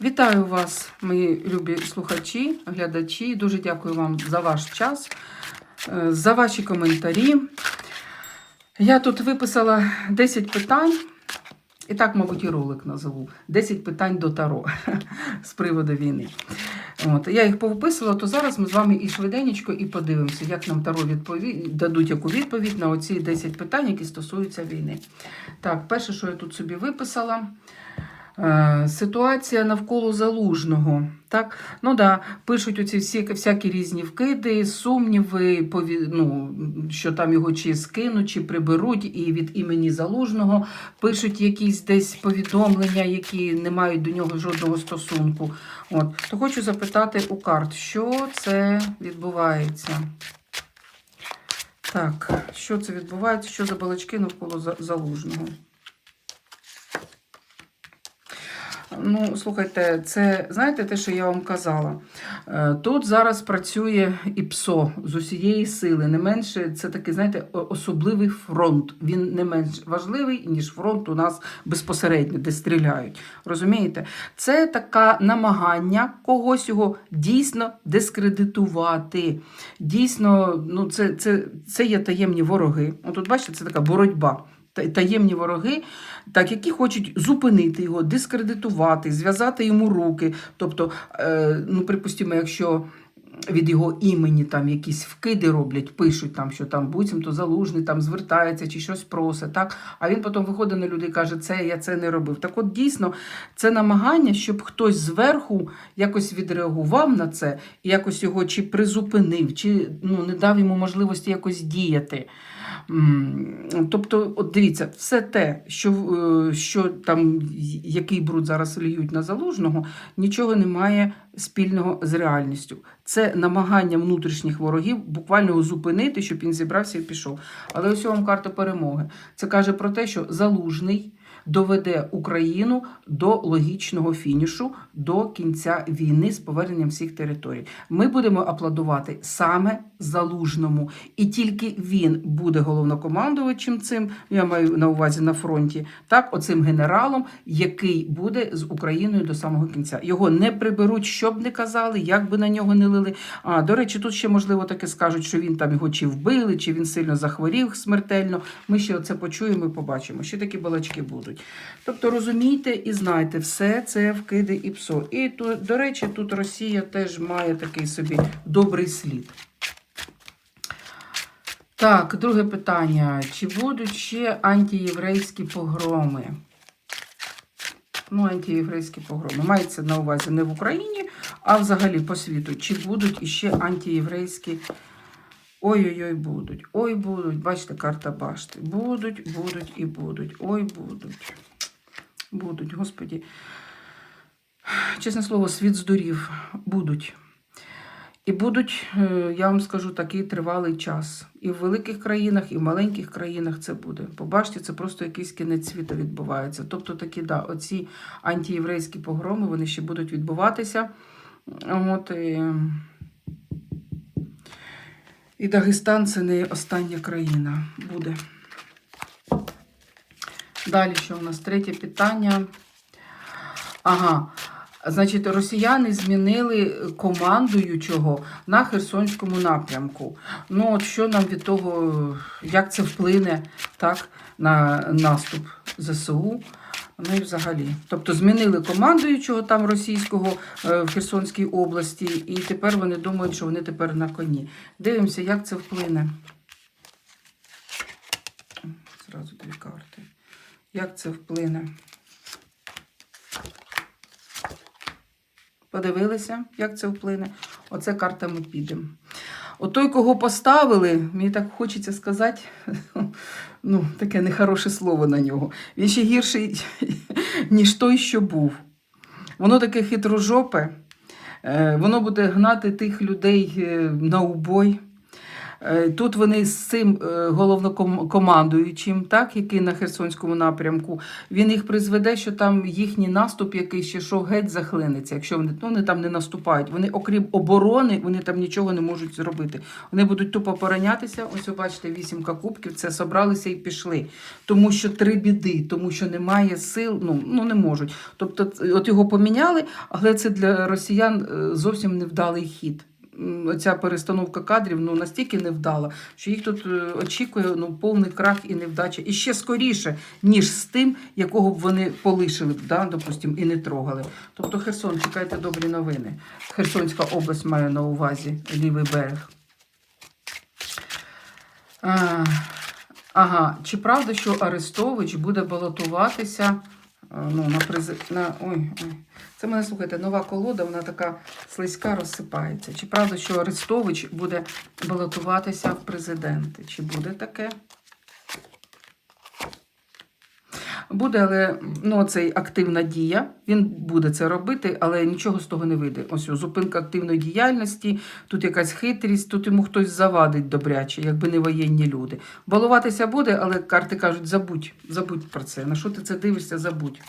Вітаю вас, мої любі слухачі, глядачі. Дуже дякую вам за ваш час, е, за ваші коментарі. Я тут виписала 10 питань, і так, мабуть, і ролик назову: 10 питань до Таро з приводу війни. От, я їх повиписувала, то зараз ми з вами і швиденько і подивимося, як нам Таро відпові... дадуть яку відповідь на оці 10 питань, які стосуються війни. Так, перше, що я тут собі виписала. Е, Ситуація навколо залужного. Так? Ну да, пишуть оці всі, всякі різні вкиди, сумніви, пові... ну, що там його чи скинуть, чи приберуть, і від імені залужного пишуть якісь десь повідомлення, які не мають до нього жодного стосунку. От. То хочу запитати у карт, що це відбувається? Так, що це відбувається? Що за балачки навколо залужного? Ну, слухайте, це знаєте те, що я вам казала? Е, Тут зараз працює ІПСО з усієї сили. Не менше, це такий, знаєте, особливий фронт. Він не менш важливий, ніж фронт у нас безпосередньо, де стріляють. Розумієте? Це таке намагання когось його дійсно дискредитувати. Дійсно, ну це, це, це є таємні вороги. От бачите, це така боротьба. Та- Таємні вороги, так, які хочуть зупинити його, дискредитувати, зв'язати йому руки. Тобто, е, ну, припустимо, якщо від його імені там якісь вкиди роблять, пишуть там, що там буцімто залужний там звертається чи щось просить, так? А він потім виходить на людей і каже, це я це не робив. Так от дійсно це намагання, щоб хтось зверху якось відреагував на це і якось його чи призупинив, чи ну, не дав йому можливості якось діяти. Тобто, от дивіться, все те, що, е, що там, який бруд зараз льють на залужного, нічого не має спільного з реальністю. Це намагання внутрішніх ворогів буквально його зупинити, щоб він зібрався і пішов. Але ось вам карта перемоги. Це каже про те, що залужний доведе Україну до логічного фінішу, до кінця війни з поверненням всіх територій. Ми будемо аплодувати саме залужному, і тільки він буде головнокомандувачем цим. Я маю на увазі на фронті, так, оцим генералом, який буде з Україною до самого кінця. Його не приберуть, що б не казали, як би на нього не лили. А до речі, тут ще можливо таке скажуть, що він там його чи вбили, чи він сильно захворів смертельно. Ми ще це почуємо і побачимо. Ще такі балачки будуть. Тобто розумійте і знайте, все це вкиди і псо. І до речі, тут Росія теж має такий собі добрий слід. Так, друге питання. Чи будуть ще антиєврейські погроми? Ну, антиєврейські погроми. Мається на увазі не в Україні, а взагалі по світу. Чи будуть іще антиєврейські Ой-ой-ой, будуть. Ой, будуть. Бачите, карта башти. Будуть, будуть і будуть. Ой, будуть. Будуть, Господі. Чесне слово, світ здурів. Будуть. І будуть, е, я вам скажу, такий тривалий час. І в великих країнах, і в маленьких країнах це буде. Побачте, це просто якийсь кінець світу відбувається. Тобто такі, да, оці антиєврейські погроми, вони ще будуть відбуватися. От, і... І Дагестан це не остання країна буде. Далі, що у нас третє питання. Ага. Значить, росіяни змінили командуючого на Херсонському напрямку. Ну, от що нам від того, як це вплине так, на наступ ЗСУ? Ну і взагалі. Тобто змінили командуючого там російського е, в Херсонській області, і тепер вони думають, що вони тепер на коні. Дивимося, як це вплине. Зразу дві карти. Як це вплине? Подивилися, як це вплине. Оце карта ми підемо. От той, кого поставили, мені так хочеться сказати, ну, таке нехороше слово на нього. Він ще гірший, ніж той, що був. Воно таке хитрожопе, е, воно буде гнати тих людей е, на убой. Е, Тут вони з цим е, головнокомандуючим, так, який на Херсонському напрямку, він їх призведе, що там їхній наступ якийсь ще що геть захлинеться, якщо вони, ну, вони там не наступають. Вони, окрім оборони, вони там нічого не можуть зробити. Вони будуть тупо поранятися. Ось, ви бачите, вісімка кубків, це собралися і пішли. Тому що три біди, тому що немає сил, ну, ну не можуть. Тобто, от його поміняли, але це для росіян е, зовсім невдалий хід. М, Оця перестановка кадрів ну, настільки невдала, що їх тут е, очікує ну, повний крах і невдача. І ще скоріше, ніж з тим, якого б вони полишили, да, допустим, і не трогали. Тобто Херсон, чекайте добрі новини. Херсонська область має на увазі лівий берег. А, ага, чи правда, що Арестович буде балотуватися ну, на призи... на... Ой, ой. Це мене, слухайте, нова колода, вона така слизька розсипається. Чи правда, що Арестович буде балотуватися в президенти? Чи буде таке? Буде, але ну, цей активна дія. Він буде це робити, але нічого з того не вийде. Ось зупинка активної діяльності, тут якась хитрість, тут йому хтось завадить добряче, якби не воєнні люди. Балуватися буде, але карти кажуть, забудь, забудь про це. На що ти це дивишся, забудь.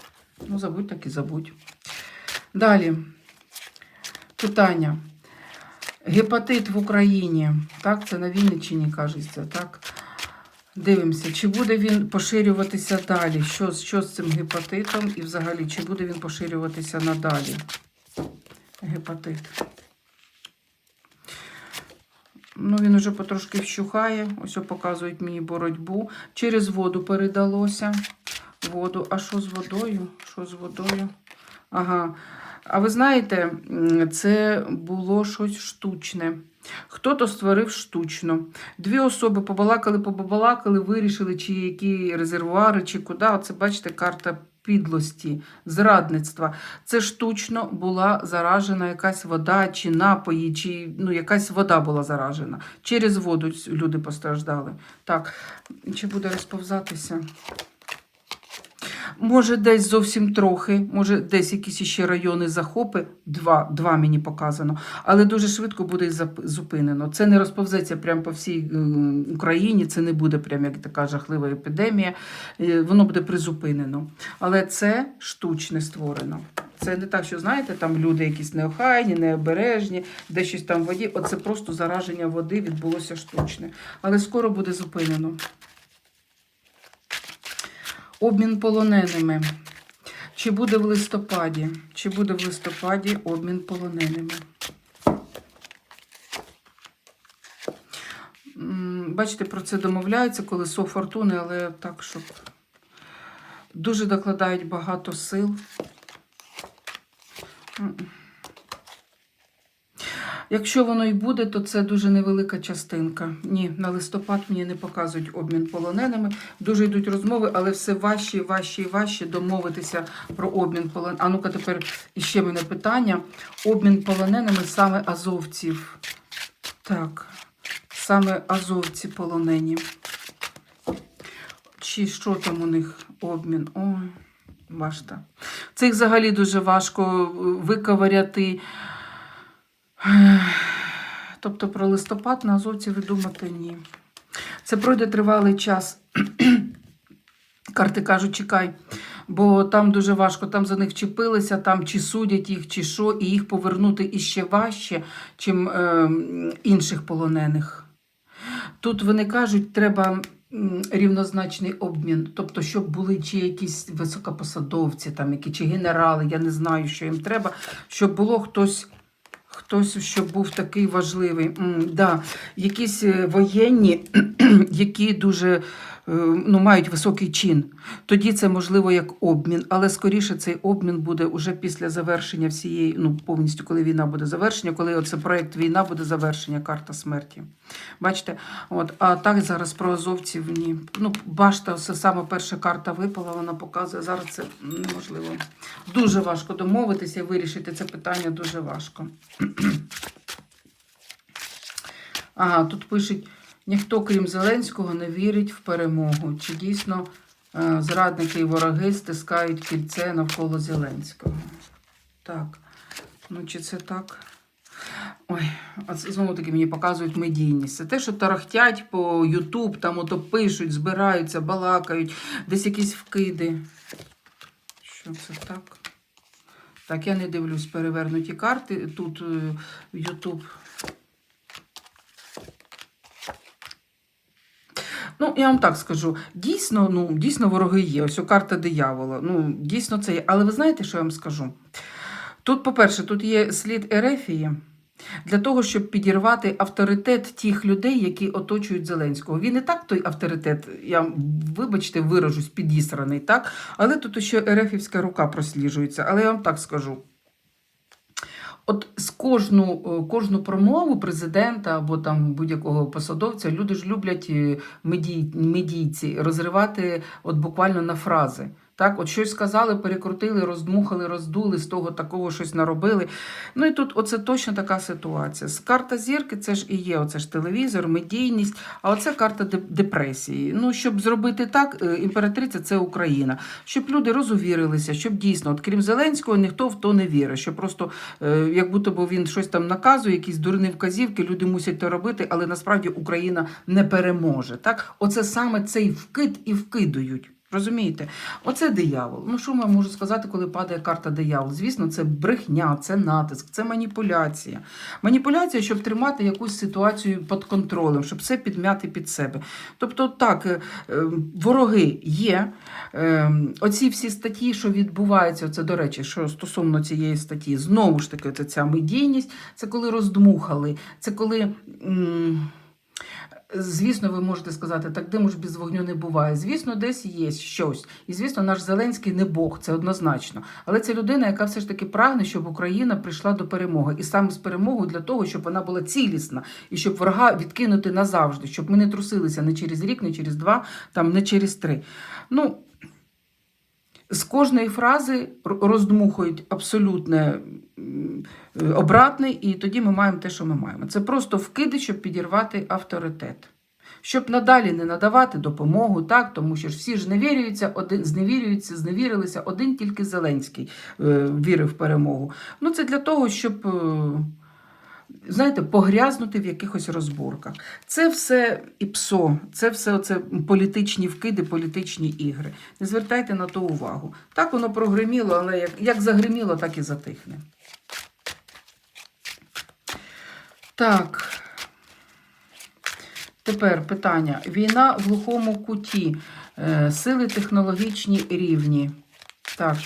Ну, забудь так і забудь. Далі. Питання. Гепатит в Україні. Так, це на Вінниччині, кажеться, так? Дивимося, чи буде він поширюватися далі? Що, що з цим гепатитом? І взагалі, чи буде він поширюватися надалі? Гепатит. Ну, він уже потрошки вщухає. Ось показують мені боротьбу. Через воду передалося. Воду. А що з водою? Що з водою? Ага. А ви знаєте, це було щось штучне. Хто-то створив штучно. Дві особи побалакали, побалакали, вирішили, чи які резервуари, чи куди. Оце, бачите, карта підлості, зрадництва. Це штучно була заражена якась вода, чи напої, чи ну, якась вода була заражена. Через воду люди постраждали. Так, чи буде розповзатися? Може, десь зовсім трохи, може, десь якісь ще райони захопи, два, два мені показано, але дуже швидко буде зупинено. Це не розповзеться прямо по всій е, Україні, це не буде прям як така жахлива епідемія, е, воно буде призупинено. Але це штучне створено. Це не так, що знаєте, там люди якісь неохайні, необережні, де щось там в воді. Оце просто зараження води відбулося штучне. Але скоро буде зупинено. Обмін полоненими. Чи буде в листопаді? Чи буде в листопаді обмін полоненими? Бачите, про це домовляються колесо фортуни, але так, щоб дуже докладають багато сил. Якщо воно і буде, то це дуже невелика частинка. Ні, на листопад мені не показують обмін полоненими. Дуже йдуть розмови, але все важче, важче і важче домовитися про обмін полоненими. А ну-ка тепер іще мене питання. Обмін полоненими саме азовців. Так, саме азовці полонені. Чи що там у них обмін? Ой, бачите. Це взагалі дуже важко е, виковиряти. Тобто про листопад на азовці ви думати ні. Це пройде тривалий час. Карти кажуть, чекай, бо там дуже важко, там за них чепилися, там чи судять їх, чи що, і їх повернути іще важче, чим е, інших полонених. Тут вони кажуть, треба рівнозначний обмін, тобто, щоб були чи якісь високопосадовці, там, які, чи генерали, я не знаю, що їм треба, щоб було хтось. Хтось, що був такий важливий. М, да. Якісь е, воєнні, які дуже ну, мають високий чин. Тоді це можливо як обмін, але скоріше цей обмін буде уже після завершення всієї, ну повністю, коли війна буде завершення, коли оце проект війна буде завершення, карта смерті. Бачите? От, а так зараз про азовців ні. Ну, бачите, це саме перша карта випала, вона показує. Зараз це неможливо. Дуже важко домовитися і вирішити це питання дуже важко. Ага, тут пишуть, ніхто, крім Зеленського, не вірить в перемогу. Чи дійсно е, зрадники і вороги стискають кільце навколо Зеленського? Так, ну чи це так? Ой, знову таки мені показують медійність. Це те, що тарахтять по Ютуб, там ото пишуть, збираються, балакають, десь якісь вкиди. Що це так? Так, я не дивлюсь перевернуті карти. Тут е, Ютуб. Ну, я вам так скажу. Дійсно, ну, дійсно вороги є. Ось о, карта диявола. Ну, дійсно це є. Але ви знаєте, що я вам скажу? Тут, по-перше, тут є слід Ерефії для того, щоб підірвати авторитет тих людей, які оточують Зеленського. Він і так той авторитет, я, вибачте, виражусь, підісраний, так? Але тут ще Ерефівська рука просліджується. Але я вам так скажу. От з кожну, е, кожну промову президента або там будь-якого посадовця люди ж люблять е, медій, медійці розривати от буквально на фрази. Так, от щось сказали, перекрутили, роздмухали, роздули, з того такого щось наробили. Ну і тут оце точно така ситуація. З карта зірки це ж і є, оце ж телевізор, медійність, а оце карта депресії. Ну, щоб зробити так, е, імператриця це Україна. Щоб люди розувірилися, щоб дійсно, от крім Зеленського, ніхто в то не вірить. Що просто е, як будто бо він щось там наказує, якісь дурні вказівки, люди мусять то робити, але насправді Україна не переможе. Так, оце саме цей вкид і вкидують. Розумієте? Оце диявол. Ну що я можу сказати, коли падає карта диявол? Звісно, це брехня, це натиск, це маніпуляція. Маніпуляція, щоб тримати якусь ситуацію під контролем, щоб все підмяти під себе. Тобто, так, е, е, вороги є. Е, Оці всі статті, що відбуваються, це, до речі, що стосовно цієї статті, знову ж таки, це ця медійність, це коли роздмухали, це коли. Звісно, ви можете сказати, так диму ж без вогню не буває. Звісно, десь є щось. І звісно, наш Зеленський не Бог, це однозначно. Але це людина, яка все ж таки прагне, щоб Україна прийшла до перемоги. І саме з перемогою для того, щоб вона була цілісна, і щоб ворога відкинути назавжди, щоб ми не трусилися не через рік, не через два, там не через три. Ну, з кожної фрази роздмухують абсолютне м, е, обратне, і тоді ми маємо те, що ми маємо. Це просто вкиди, щоб підірвати авторитет. Щоб надалі не надавати допомогу, так, тому що ж всі ж зневірюються, один зневірюються, зневірилися, один тільки Зеленський е, вірив в перемогу. Ну, це для того, щоб. Е, Знаєте, погрязнути в якихось розборках. Це все ІПСО, це все оце політичні вкиди, політичні ігри. Не звертайте на то увагу. Так воно прогриміло, але як, як загриміло, так і затихне. Так. Тепер питання. Війна в глухому куті. Е, Сили технологічні рівні. Так.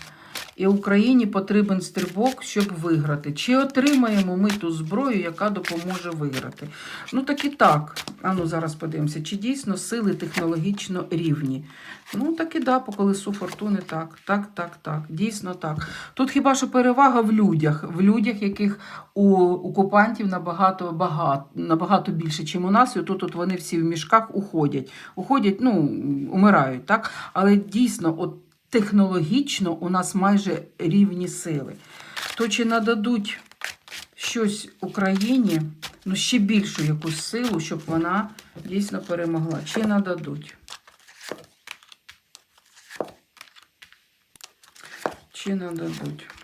І Україні потрібен стрибок, щоб виграти. Чи отримаємо ми ту зброю, яка допоможе виграти? Ну так і так. А ну зараз подивимося, чи дійсно сили технологічно рівні. Ну так і да, по колесу фортуни так. Так, так, так. Дійсно так. Тут хіба що перевага в людях, в людях, яких у окупантів набагато багато, набагато більше, ніж у нас. І тут от вони всі в мішках уходять. Уходять, ну, умирають, так? Але дійсно, от технологічно у нас майже рівні сили. То чи нададуть щось Україні, ну ще більшу якусь силу, щоб вона дійсно перемогла? Чи нададуть? Чи нададуть?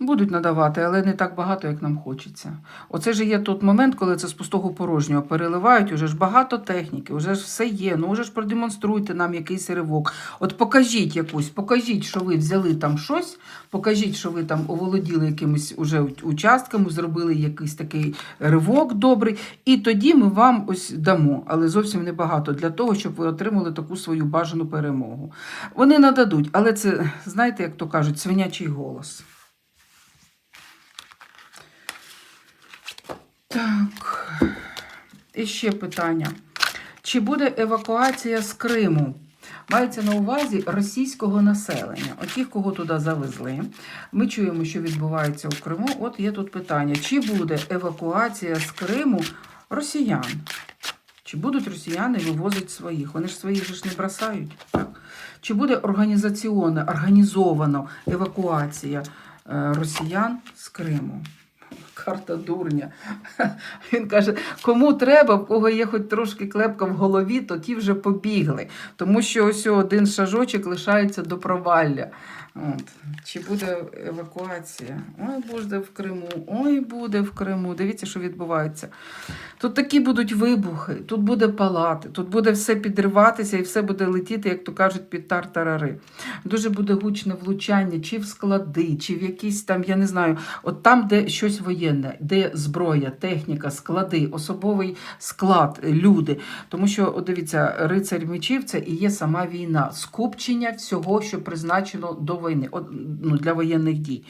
Будуть надавати, але не так багато, як нам хочеться. Оце ж є той момент, коли це з пустого порожнього переливають, уже ж багато техніки, вже ж все є. Ну вже ж продемонструйте нам якийсь ривок. От покажіть якусь, покажіть, що ви взяли там щось, покажіть, що ви там оволоділи якимись уже участками, зробили якийсь такий ривок добрий, і тоді ми вам ось дамо, але зовсім небагато для того, щоб ви отримали таку свою бажану перемогу. Вони нададуть, але це, знаєте, як то кажуть, свинячий голос. Так, і ще питання. Чи буде евакуація з Криму? Мається на увазі російського населення, от тих, кого туди завезли. Ми чуємо, що відбувається у Криму. От є тут питання: чи буде евакуація з Криму росіян? Чи будуть росіяни вивозити своїх? Вони ж своїх ж не бросають. Так? Чи буде організаційна, організована евакуація е, росіян з Криму? Карта дурня. Він каже, кому треба, в кого є хоч трошки клепка в голові, то ті вже побігли. Тому що ось один шажочок лишається до провалля. От. Чи буде евакуація? Ой, буде в Криму, ой, буде в Криму. Дивіться, що відбувається. Тут такі будуть вибухи, тут буде палати, тут буде все підриватися і все буде летіти, як то кажуть, під тартарари. Дуже буде гучне влучання, чи в склади, чи в якісь там, я не знаю, от там, де щось воєнне, де зброя, техніка, склади, особовий склад, люди. Тому що, от дивіться, рицарь мечів це і є сама війна, скупчення всього, що призначено до війни, от, ну, для воєнних дій.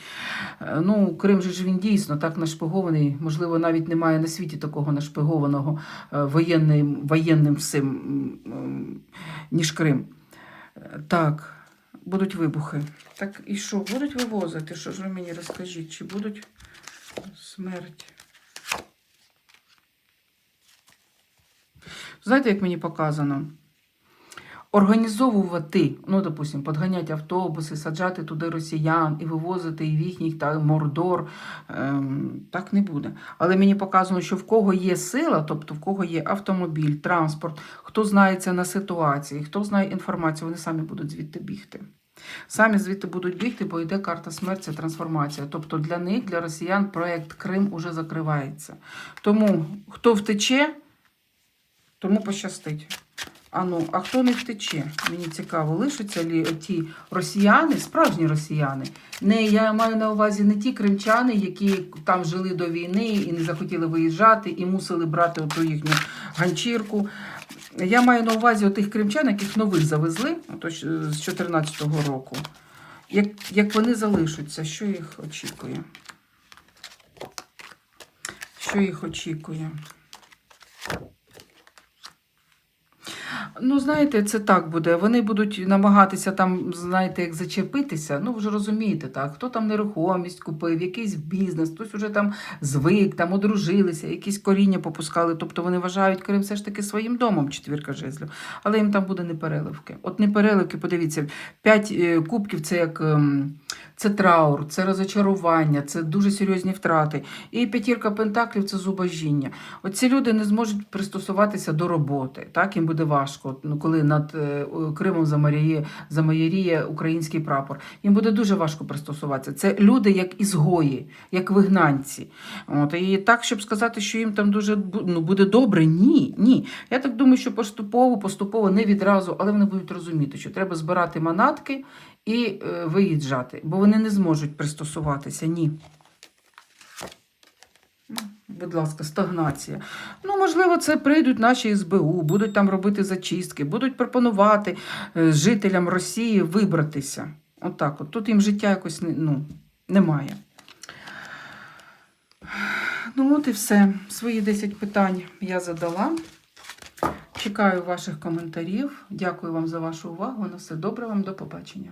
Е, Ну, Крим же ж він дійсно так нашпигований. Можливо, навіть немає на світі такого нашпигованого е, воєнним, воєнним всім, ніж Крим. Е, Так, будуть вибухи. Так і що, будуть вивозити? Що ж ви мені розкажіть? Чи будуть смерть? Знаєте, як мені показано? Організовувати, ну, допустим, подганяти автобуси, саджати туди росіян і вивозити і в їхній та, мордор, ем, так не буде. Але мені показано, що в кого є сила, тобто в кого є автомобіль, транспорт, хто знається на ситуації, хто знає інформацію, вони самі будуть звідти бігти. Самі звідти будуть бігти, бо йде карта смерті, трансформація. Тобто для них, для росіян, проект Крим уже закривається. Тому хто втече, тому пощастить. А ну, а хто не втече? Мені цікаво, лишаться лі ті росіяни, справжні росіяни. Не, я маю на увазі не ті кримчани, які там жили до війни і не захотіли виїжджати, і мусили брати оту їхню ганчірку. Я маю на увазі тих кримчан, яких нових завезли ото е, з 2014 року. Як, як вони залишаться, що їх очікує? Що їх очікує? Ну, знаєте, це так буде. Вони будуть намагатися там, знаєте, як зачепитися. Ну, ви ж розумієте, так, хто там нерухомість купив, якийсь бізнес, хтось уже там звик, там одружилися, якісь коріння попускали. Тобто вони вважають Крим все ж таки своїм домом, четвірка жезлів. Але їм там буде непереливки. От непереливки, подивіться, п'ять е, кубків це як. ем, Це траур, це розочарування, це дуже серйозні втрати. І п'ятірка пентаклів це зубожіння. Оці люди не зможуть пристосуватися до роботи. Так їм буде важко. От, Ну, коли над е, Кримом замаріє, замаяріє український прапор. Їм буде дуже важко пристосуватися. Це люди як ізгої, як вигнанці. От, і так, щоб сказати, що їм там дуже ну, буде добре, ні, ні. Я так думаю, що поступово, поступово, не відразу, але вони будуть розуміти, що треба збирати манатки і е, виїжджати, бо вони не зможуть пристосуватися. Ні. Будь ласка, стагнація. Ну, можливо, це прийдуть наші СБУ, будуть там робити зачистки, будуть пропонувати е, жителям Росії вибратися. Отак от. Тут їм життя якось ну, немає. Ну, от і все. Свої 10 питань я задала. Чекаю ваших коментарів. Дякую вам за вашу увагу. На все добре вам, до побачення.